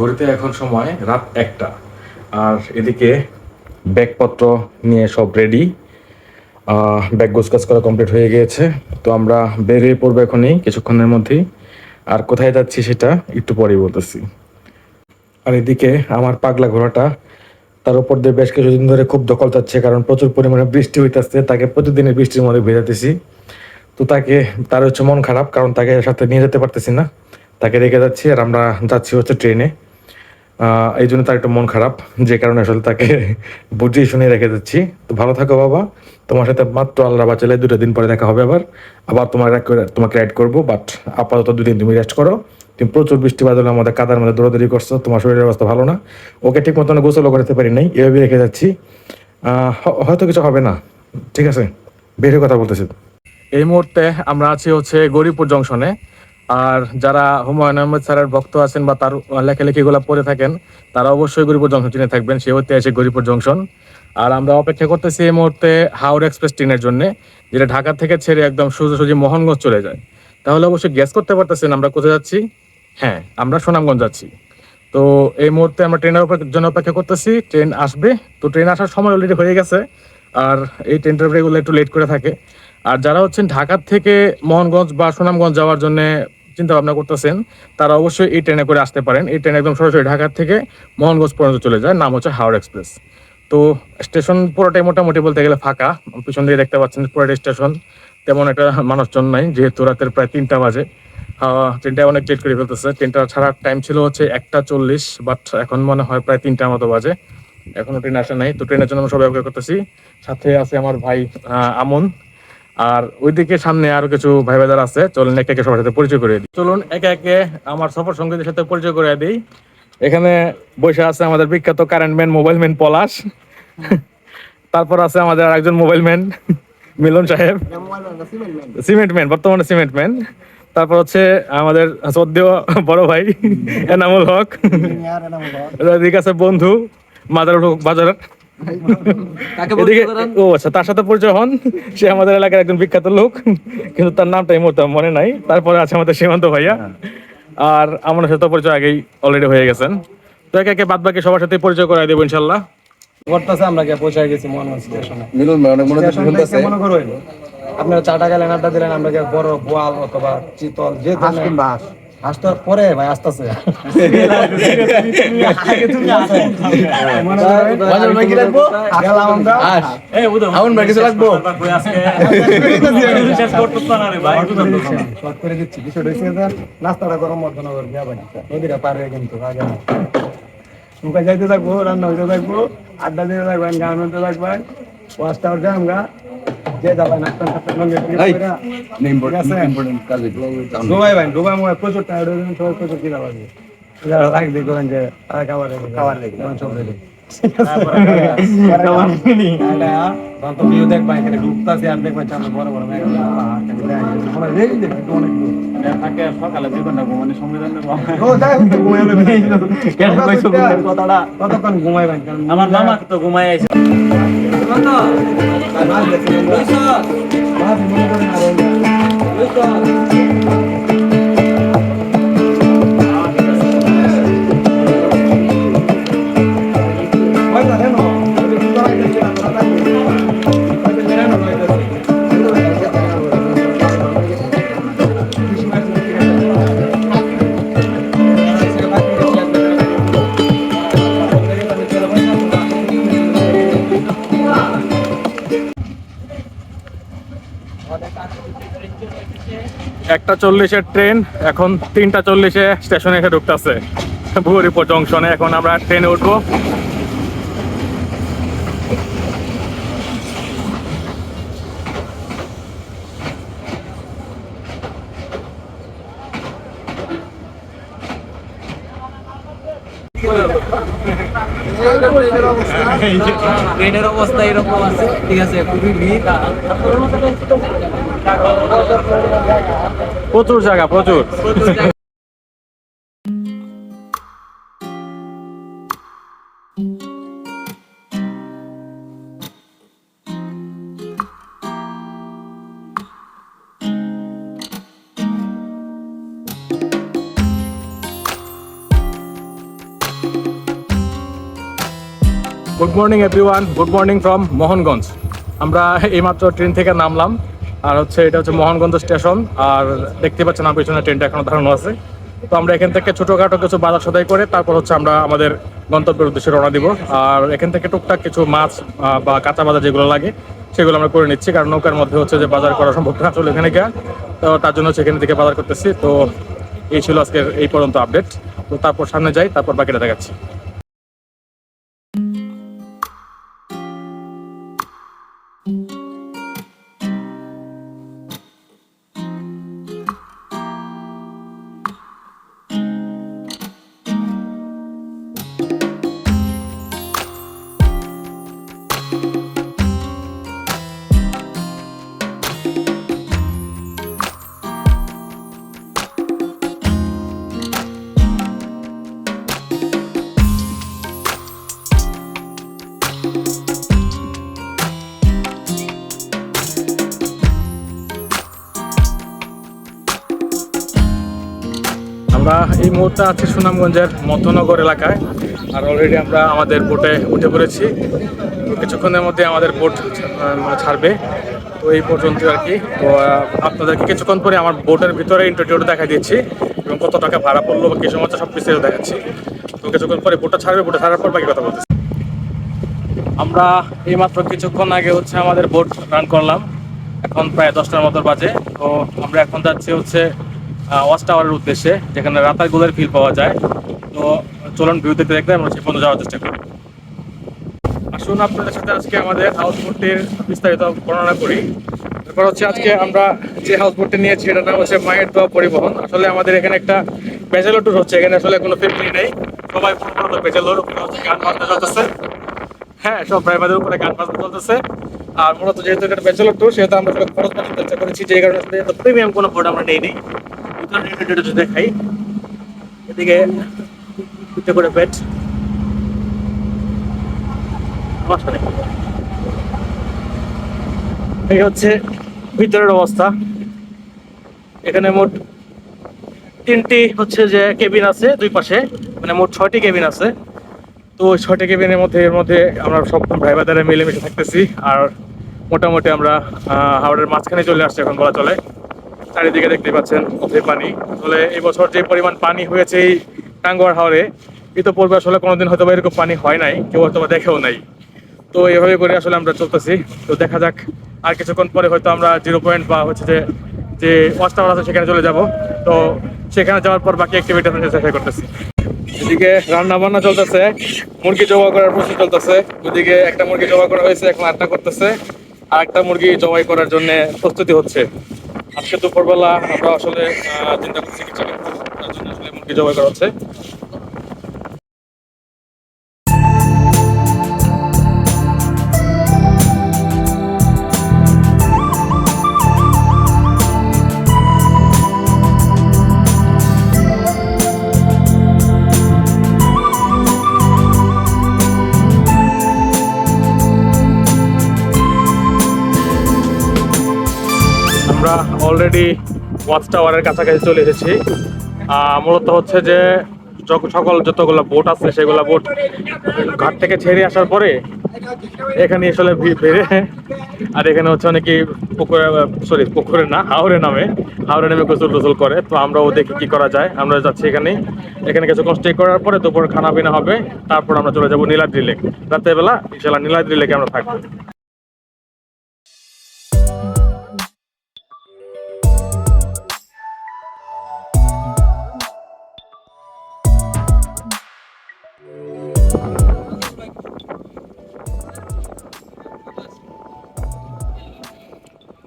ঘড়িতে এখন সময় রাত একটা। আর এদিকে ব্যাগপত্র নিয়ে সব রেডি ব্যাগ গোছকাজ করা কমপ্লিট হয়ে গিয়েছে। তো আমরা বেরিয়ে পড়ব এখনই, কিছুক্ষণের মধ্যেই। আর কোথায় যাচ্ছি সেটা একটু পরেই বলতেছি। আর এদিকে আমার পাগলা ঘোড়াটা, তার উপর দিয়ে বেশ কিছুদিন ধরে খুব দখল যাচ্ছে কারণ প্রচুর পরিমাণে বৃষ্টি হইতেছে, তাকে প্রতিদিনের বৃষ্টির মধ্যে ভেজাতেছি তো তাকে, তার হচ্ছে মন খারাপ, কারণ তাকে সাথে নিয়ে যেতে পারতেছি না। তাকে রেখে যাচ্ছি, আর আমরা যাচ্ছি হচ্ছে ট্রেনে এই জন্য তার একটা মন খারাপ, যে কারণে আসলে তাকে বুঝিয়ে শুনে রেখে দিচ্ছি। তো ভালো থাকো বাবা। তোমার সাথে মাত্র আল্লাহ বাঁচালে দুটো দিন পরে দেখা হবে আবার। আবার তোমার তোমাকে রাইড করব বাট আপাতত দুদিন তুমি রেস্ট করো। তুমি প্রচুর বৃষ্টি বাদল আমাদের কাদার মধ্যে দৌড়াদৌড়ি করছ, তোমার শরীরের অবস্থা ভালো না। ওকে ঠিক মতন গোসলও করতে পারি নাই এভাবে রেখে যাচ্ছি। হয়তো কিছু হবে না। ঠিক আছে? বের কথা বলতেছি। এই মুহূর্তে আমরা আছি হচ্ছে গরিবপুর জংশনে। আর যারা হুমায়ুন আহমেদ স্যারের ভক্ত আছেন বা তার লেখালেখিগুলো পড়ে থাকেন, তারা অবশ্যই গরিপুর জংশন চিনে থাকবেন, সে হতে আছে গরিপুর জংশন। আর আমরা অপেক্ষা করতেছি এই মুহূর্তে হাওড় এক্সপ্রেস ট্রেনের জন্য, যেটা ঢাকা থেকে ছেড়ে একদম সোজাসুজি মোহনগঞ্জ চলে যায়। তাহলে অবশ্যই গ্যাস করতে পারতেছেন আমরা কোথায় যাচ্ছি? হ্যাঁ আমরা সুনামগঞ্জ যাচ্ছি। তো এই মুহূর্তে আমরা ট্রেনের জন্য অপেক্ষা করতেছি, ট্রেন আসবে। তো ট্রেন আসার সময় অলরেডি হয়ে গেছে, আর এই ট্রেনটা রেগুলো একটু লেট করে থাকে। আর যারা হচ্ছেন ঢাকার থেকে মোহনগঞ্জ বা সুনামগঞ্জ যাওয়ার জন্য চিন্তা ভাবনা করতেছেন, তারা অবশ্যই এই ট্রেনে করে আসতে পারেন। এই ট্রেন একদম সরাসরি ঢাকার থেকে মোহনগঞ্জ পর্যন্ত চলে যায়, নাম হচ্ছে হাওড় এক্সপ্রেস। তো স্টেশন পুরোটাই মোটামুটি বলতে গেলে ফাঁকা, পিছন দিয়ে দেখতে পাচ্ছেন পুরোটা স্টেশন, তেমন একটা মানুষজন নাই, যেহেতু রাতের প্রায় তিনটা বাজে। ট্রেনটা অনেক লেট করে ফেলতেছে। ট্রেনটা ছাড়ার টাইম ছিল হচ্ছে একটা চল্লিশ বাট এখন মনে হয় প্রায় তিনটার মতো বাজে। এখনও ট্রেন আসে নাই। তো ট্রেনের জন্য আমরা সবাই অপেক্ষা করতেছি। সাথে আছে আমার ভাই আমন। আর ওইদিকে সামনে আরও কিছু ভাই বাজার আছে। চলুন একে একে সবার সাথে পরিচয় করে দিই। চলুন একে একে আমার সফর সঙ্গীদের সাথে পরিচয় করে দিই। এখানে বসে আছে আমাদের বিখ্যাত current man mobile man Palash. তারপর আছে আমাদের আরেকজন মোবাইল ম্যান মিলন সাহেব। সিমেন্ট ম্যান বর্তমানে সিমেন্ট ম্যান তারপর হচ্ছে আমাদের সদ্য বড় ভাই এনামুল হক। এদিকে আছে বন্ধু মাদার বাজার এদিকে ও আচ্ছা তার সাথে পরিচয় হন। সে আমাদের এলাকার একজন বিখ্যাত লোক কিন্তু তার নামটা এই মুহূর্তে আমার মনে নাই। তারপরে আছে আমাদের সীমান্ত ভাইয়া। আর আমার সাথে পরিচয় আগেই অলরেডি হয়ে গেছেন। তো একে একে বাদ বাকি সবার সাথে পরিচয় করাই দেবো ইনশাল্লাহ। করতেছে আমরা গিয়ে পৌঁছায় গেছি মোহনগঞ্জ স্টেশনে। মিলন ভাই অনেক মনে থেকে মনে করো আপনারা চা টাকা লেন আড্ডা দিলেন আমরা বড় বোয়াল অথবা চিতল যে ধরনের তো পরে ভাই আসতেছে। আমরা নাস্তাটা গরম মধ্যনগর বিয়া বাড়ি নদীটা পার কিন্তু আগে নৌকা যাইতে থাকব রান্না হইতে থাকব আড্ডা দিতে থাকবেন গান হইতে থাকবেন ওয়াশ টাওয়ার যাম ডুবাই ভাই ডুবাই মোবাইল প্রচুর টায়ার্ড হয়ে যাবেন সবাই প্রচুর কিনা রাখ দিয়ে করেন যে খাবার খাবার সব। আমরা দেখি তো ঘুমাই যাবে। কথাটা কতক্ষণ একটা চল্লিশের ট্রেন, এখন তিনটা চল্লিশে স্টেশনে এসে ঢুকতেছে। ভুয়ারিপুর জংশনে, এখন আমরা ট্রেনে উঠবো। ট্রেনের অবস্থা ঠিক আছে, খুবই ভিড় প্রচুর জায়গা, প্রচুর। Good morning everyone good morning from Mohanganj আমরা এইমাত্র ট্রেন থেকে নামলাম। আর হচ্ছে এটা হচ্ছে মোহনগঞ্জ স্টেশন, আর দেখতে পাচ্ছেন আমার পিছনে ট্রেনটা এখনও ধারণা আছে। তো আমরা এখান থেকে ছোটোখাটো কিছু বাজার সদাই করে তারপর হচ্ছে আমরা আমাদের গন্তব্যের উদ্দেশ্যে রওনা দিব। আর এখান থেকে টুকটাক কিছু মাছ বা কাঁচা বাজার যেগুলো লাগে, সেগুলো আমরা করে নিচ্ছি, কারণ নৌকার মধ্যে হচ্ছে যে বাজার করা সম্ভব না চলে এখানে গিয়ে। তো তার জন্য হচ্ছে এখান থেকে বাজার করতেছি। তো এই ছিল আজকের এই পর্যন্ত আপডেট। তো তারপর সামনে যাই, তারপর বাকিটা দেখাচ্ছি। এই মুহূর্তে আছি সুনামগঞ্জের মধ্যনগর এলাকায়। আর অলরেডি আমরা আমাদের বোটে উঠে পড়েছি। কিছুক্ষণের মধ্যে আমাদের বোট ছাড়বে। তো এই পর্যন্ত আর কি। তো আপনাদেরকে কিছুক্ষণ পরে আমার বোটের ভিতরে ইন্টারভিউটা দেখা দিচ্ছি এবং কত টাকা ভাড়া পড়ল বা কিছু মতো সব কিছু দেখাচ্ছি। তো কিছুক্ষণ পরে বোটটা ছাড়বে বোটটা ছাড়ার পর বাকি কথা বলতেছি। আমরা এইমাত্র কিছুক্ষণ আগে হচ্ছে আমাদের বোট রান করলাম। এখন প্রায় দশটার মতো বাজে। তো আমরা এখন যাচ্ছি হচ্ছে ওয়াচ টাওয়ারের উদ্দেশ্যে, যেখানে রাতার গোলের ফিল পাওয়া যায়। তো চলুন ভিউ দেখতে দেখতে আমরা সে পর্যন্ত যাওয়ার চেষ্টা করি। আসুন আপনাদের সাথে আজকে আমাদের হাউস বোটটির বিস্তারিত বর্ণনা করি। তারপর হচ্ছে আজকে আমরা যে হাউস বোটটি নিয়েছি, এটার নাম হচ্ছে মায়ের দোয়া পরিবহন। আসলে আমাদের এখানে একটা ব্যাচেলর ট্যুর হচ্ছে, এখানে আসলে কোনো ফ্যামিলি নেই। সবাই পুরো ব্যাচেলর হচ্ছে গান বাজনা চলতেছে। হ্যাঁ সব ড্রাইভারদের উপরে গান বাজনা চলতেছে। আর মূলত যেহেতু এটা ব্যাচেলর ট্যুর সেহেতু আমরা খরচ বাঁচাতে চেষ্টা করেছি, যে কারণে প্রিমিয়াম কোনো বোর্ড আমরা নেই নেই এই হচ্ছে ভিতরের অবস্থা। এখানে মোট তিনটি হচ্ছে যে কেবিন আছে দুই পাশে মানে মোট ছয়টি কেবিন আছে। তো ওই ছয়টি কেবিনের মধ্যে, এর মধ্যে আমরা সব ড্রাইভারদের মিলেমিশে থাকতেছি। আর মোটামুটি আমরা হাওড়ের মাঝখানে চলে আসছি এখন বলা চলে। চারিদিকে দেখতে পাচ্ছেন যে পানি। আসলে এই বছর যে পরিমাণ পানি হয়েছে এই টাঙ্গুয়ার হাওড়ে ইতোপূর্বে আসলে কোনোদিন হয়তো এরকম পানি হয় নাই, কেউ হয়তো দেখেও নাই। তো এইভাবে করে আসলে আমরা চলতেছি। তো দেখা যাক, আর কিছুক্ষণ পরে হয়তো আমরা জিরো পয়েন্ট বা হচ্ছে যে যে ওয়াচ টাওয়ার আছে সেখানে চলে যাব। তো সেখানে যাওয়ার পর বাকি অ্যাক্টিভিটি আমরা চেষ্টা করতেছি। এদিকে রান্না বান্না চলতেছে, মুরগি জবাই করার প্রস্তুত চলতেছে। ওদিকে একটা মুরগি জবাই করা হয়েছে, এখন আটটা করতেছে। আর একটা মুরগি জবাই করার জন্য প্রস্তুতি হচ্ছে। আজকে দুপুরবেলা আমরা আসলে চিন্তা করছি কি জন্য আসলে মুরগি জবাই করা হচ্ছে। অলরেডি ওয়াচ টাওয়ারের কাছাকাছি চলে এসেছি। মূলত হচ্ছে যে সকল যতগুলো বোট আছে, সেগুলো বোট ঘাট থেকে ছেড়ে আসার পরে এখানে আসলে ভি- বেড়ে আর এখানে হচ্ছে অনেকে পুকুরে সরি পুকুরে না হাওড়ে নামে। হাওড়ে নামে গোসল টোসল করে। তো আমরাও দেখি কি করা যায়। আমরা যাচ্ছি এখানে এখানে কিছুক্ষণ স্টে করার পরে দুপুর খানা পিনা হবে। তারপর আমরা চলে যাব নীলাদ্রি লেক। রাতের বেলা ইনশাল্লাহ নীলাদ্রি লেকে আমরা থাকব।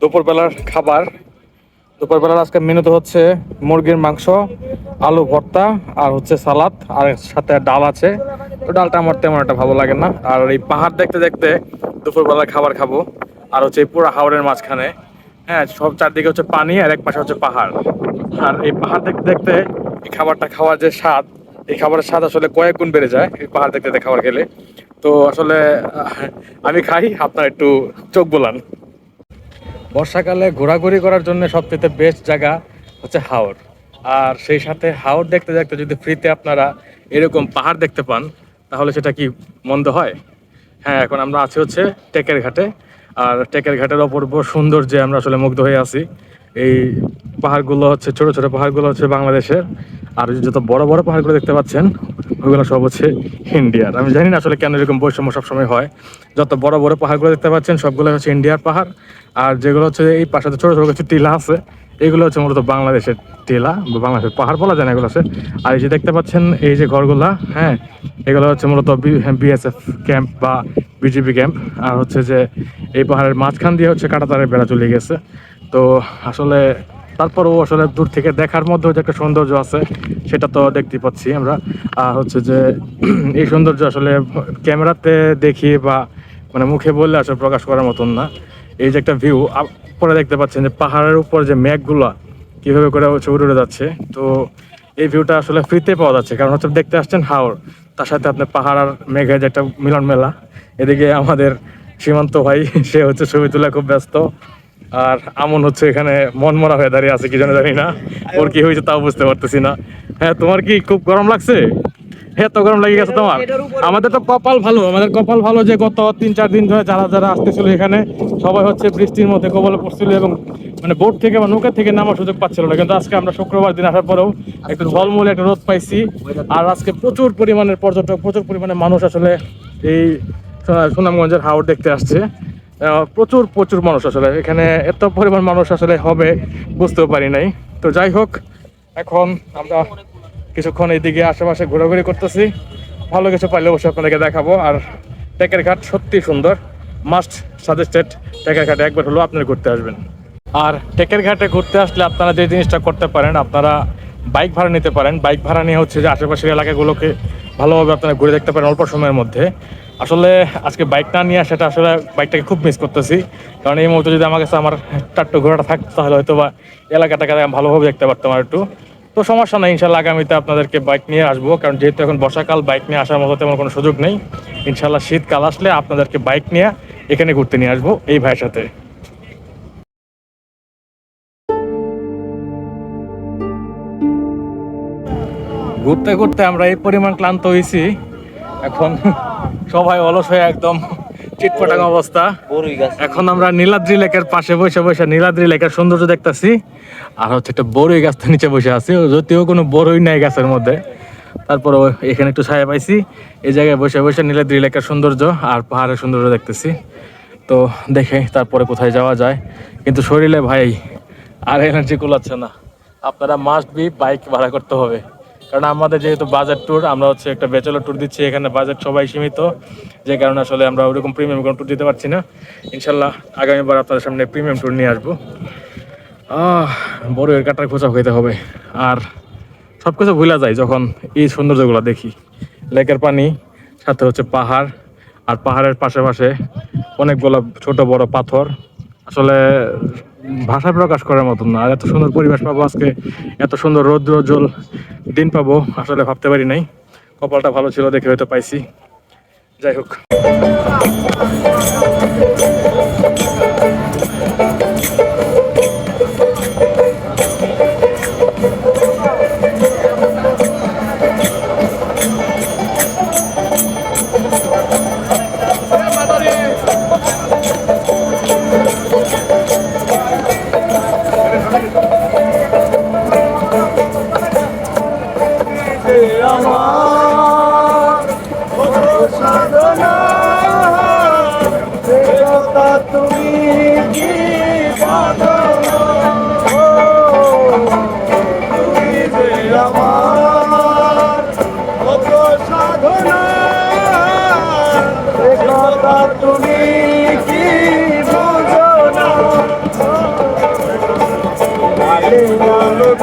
দুপুরবেলার খাবার। দুপুরবেলার আজকে মেনুতে হচ্ছে মুরগির মাংস, আলু ভর্তা আর হচ্ছে সালাদ আর সাথে ডাল আছে। তো ডালটা আমার তেমন একটা ভালো লাগে না। আর এই পাহাড় দেখতে দেখতে দুপুরবেলার খাবার খাব। আর হচ্ছে পুরো হাওড়ের মাঝখানে হ্যাঁ সব চারদিকে হচ্ছে পানি আর এক পাশে হচ্ছে পাহাড়। আর এই পাহাড় দেখতে দেখতে এই খাবারটা খাওয়ার যে স্বাদ, এই খাবারের স্বাদ আসলে কয়েক গুণ বেড়ে যায় এই পাহাড় দেখতে দেখতে খাবার খেলে। তো আসলে আমি খাই, আপনার একটু চোখ বোলান। বর্ষাকালে ঘোরাঘুরি করার জন্য সবচেয়ে বেস্ট জায়গা হচ্ছে হাওর। আর সেই সাথে হাওর দেখতে দেখতে যদি ফ্রিতে আপনারা এরকম পাহাড় দেখতে পান, তাহলে সেটা কি মন্দ হয়? হ্যাঁ এখন আমরা আছি হচ্ছে টেকের ঘাটে আর টেকের ঘাটের অপূর্ব সৌন্দর্যে আমরা আসলে মুগ্ধ হয়ে আছি। এই পাহাড়গুলো হচ্ছে, ছোট ছোট পাহাড়গুলো হচ্ছে বাংলাদেশের আর যত বড় বড় পাহাড়গুলো দেখতে পাচ্ছেন ওইগুলো সব হচ্ছে ইন্ডিয়ার। আমি জানি না আসলে কেন এরকম বৈষম্য সবসময় হয়। যত বড় বড় পাহাড়গুলো দেখতে পাচ্ছেন, সবগুলো হচ্ছে ইন্ডিয়ার পাহাড়। আর যেগুলো হচ্ছে এই পাশে ছোট ছোট কিছু টিলা আছে, এগুলো হচ্ছে মূলত বাংলাদেশের টিলা বা বাংলাদেশের পাহাড় বলা যায় না এগুলো আছে আর এই যে দেখতে পাচ্ছেন, এই যে ঘরগুলা হ্যাঁ এগুলো হচ্ছে মূলত বিএসএফ ক্যাম্প বা বিজিবি ক্যাম্প। আর হচ্ছে যে এই পাহাড়ের মাঝখান দিয়ে হচ্ছে কাটাতারের বেড়া চলে গেছে। তো আসলে তারপরেও আসলে দূর থেকে দেখার মধ্যেও যে একটা সৌন্দর্য আছে, সেটা তো দেখতে পাচ্ছি আমরা। আর হচ্ছে যে এই সৌন্দর্য আসলে ক্যামেরাতে দেখি বা মানে মুখে বললে আসলে প্রকাশ করার মতন না। এই যে একটা ভিউ পরে দেখতে পাচ্ছেন যে পাহাড়ের উপর যে মেঘগুলা কীভাবে করে হচ্ছে উড়ে যাচ্ছে। তো এই ভিউটা আসলে ফ্রিতে পাওয়া যাচ্ছে, কারণ হচ্ছে দেখতে আসছেন হাওড় তার সাথে আপনার পাহাড় আর মেঘের যে একটা মিলন মেলা এদিকে আমাদের সীমান্ত ভাই, সে হচ্ছে ছবি তোলা খুব ব্যস্ত। আর আমন হচ্ছে এখানে মন মরা হয়ে দাঁড়িয়ে আছে কি জানি জানি না। ওর কি হয়েছে তাও বুঝতে পারতেছি না। হ্যাঁ তোমার কি খুব গরম লাগছে? হ্যাঁ তো গরম লেগে গেছে তোমার। আমাদের তো কপাল ভালো আমাদের কপাল ভালো যে গত তিন চার দিন ধরে যারা যারা আসতেছিল এখানে সবাই হচ্ছে বৃষ্টির মধ্যে কবলে পড়ছিল এবং মানে বোট থেকে বা নৌকা থেকে নামার সুযোগ পাচ্ছিল না। কিন্তু আজকে আমরা শুক্রবার দিন আসার পরেও একটু ঝলমলে একটা রোদ পাইছি। আর আজকে প্রচুর পরিমাণের পর্যটক প্রচুর পরিমাণে মানুষ আসলে এই সুনামগঞ্জের হাওড় দেখতে আসছে। প্রচুর প্রচুর মানুষ আসলে। এখানে এত পরিমাণ মানুষ আসলে হবে, বুঝতেও পারি নাই। তো যাই হোক, এখন আমরা কিছুক্ষণ এইদিকে আশেপাশে ঘোরাঘুরি করতেছি। ভালো কিছু পাইলে অবশ্যই আপনাদেরকে দেখাবো। আর টেকের ঘাট সত্যি সুন্দর মাস্ট সাজেস্টেড টেকের ঘাটে একবার হলো আপনারা ঘুরতে আসবেন। আর টেকের ঘাটে ঘুরতে আসলে আপনারা যে জিনিসটা করতে পারেন, আপনারা বাইক ভাড়া নিতে পারেন। বাইক ভাড়া নিয়ে হচ্ছে যে আশেপাশের এলাকাগুলোকে ভালোভাবে আপনারা ঘুরে দেখতে পারেন অল্প সময়ের মধ্যে। আসলে আজকে বাইক না নিয়ে সেটা আসলে বাইকটাকে খুব মিস করতেছি। কারণ এই মুহূর্তে যদি আমার কাছে আমার টাট্টু ঘোরাটা থাকতো, তাহলে হয়তো বা এলাকাটাকে ভালোভাবে দেখতে পারতাম আর একটু। তো সমস্যা নাই, ইনশাল্লাহ আগামীতে আপনাদেরকে বাইক নিয়ে আসব। কারণ যেহেতু এখন বর্ষাকাল বাইক নিয়ে আসার মতো তেমন কোনো সুযোগ নেই। ইনশাল্লাহ শীতকাল আসলে আপনাদেরকে বাইক নিয়ে এখানে ঘুরতে নিয়ে আসব এই ভাইয়ের সাথে। ঘুরতে ঘুরতে আমরা এই পরিমাণ ক্লান্ত হয়েছি। এখন সবাই অলস হয়ে একদম চিটপটাং অবস্থা। এখন আমরা নীলাদ্রি লেকের পাশে বসে বসে নীলাদ্রি লেকের সৌন্দর্য দেখতাছি। আর হচ্ছে একটা বড়ই গাছটা নিচে বসে আছি যদিও কোনো বড়ই নাই গাছের মধ্যে। তারপরে এখানে একটু ছায়া পাইছি এই জায়গায় বসে বসে নীলাদ্রি লেকের সৌন্দর্য আর পাহাড়ের সৌন্দর্য দেখতেছি। তো দেখে তারপরে কোথায় যাওয়া যায়। কিন্তু শরীরে ভাই আর এনার্জি কুলাচ্ছে না। আপনারা মাস্ট বি বাইক ভাড়া করতে হবে। কারণ আমাদের যেহেতু বাজার ট্যুর আমরা হচ্ছে একটা ব্যাচেলর ট্যুর দিচ্ছি, এখানে বাজেট সবাই সীমিত, যে কারণে আসলে আমরা ওরকম প্রিমিয়াম কোনো ট্যুর দিতে পারছি না। ইনশাল্লাহ আগামীবার আপনাদের সামনে প্রিমিয়াম ট্যুর নিয়ে আসব। বড় এর কাটার খোঁচা হইতে হবে। আর সব কিছু ভুলা যায় যখন এই সৌন্দর্যগুলো দেখি। লেকের পানি, সাথে হচ্ছে পাহাড়, আর পাহাড়ের পাশে পাশে অনেকগুলো ছোট বড় পাথর। আসলে ভাষা প্রকাশ করার মতন না, আর এত সুন্দর পরিবেশ পাবো আজকে, এত সুন্দর রৌদ্র, জল দিন পাবো, আসলে ভাবতে পারি নাই। কপালটা ভালো ছিল দেখে হয়তো পাইছি। যাই হোক।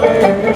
কেটে